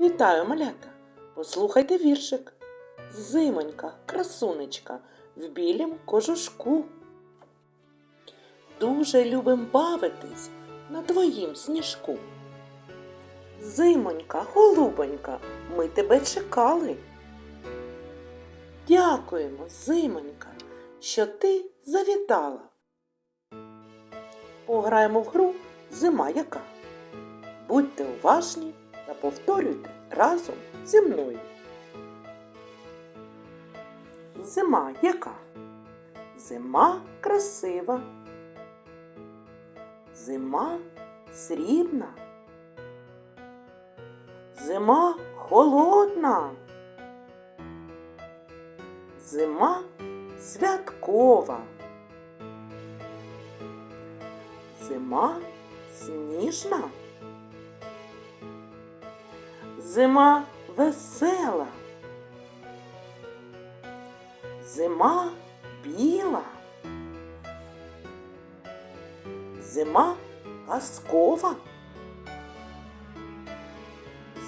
Вітаю, малята! Послухайте віршик. Зимонька, красунечка, в білім кожушку. Дуже любим бавитись на твоїм сніжку. Зимонька, голубонька, ми тебе чекали. Дякуємо, зимонька, що ти завітала. Пограємо в гру Зима яка. Будьте уважні та повторюйте разом зі мною. Зима яка? Зима красива. Зима срібна. Зима холодна. Зима святкова. Зима сніжна. Зима весела. Зима біла. Зима казкова.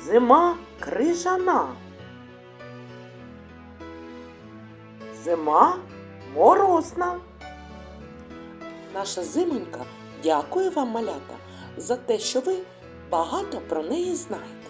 Зима крижана. Зима морозна. Наша зимонька дякує вам, малята, за те, що ви багато про неї знаєте.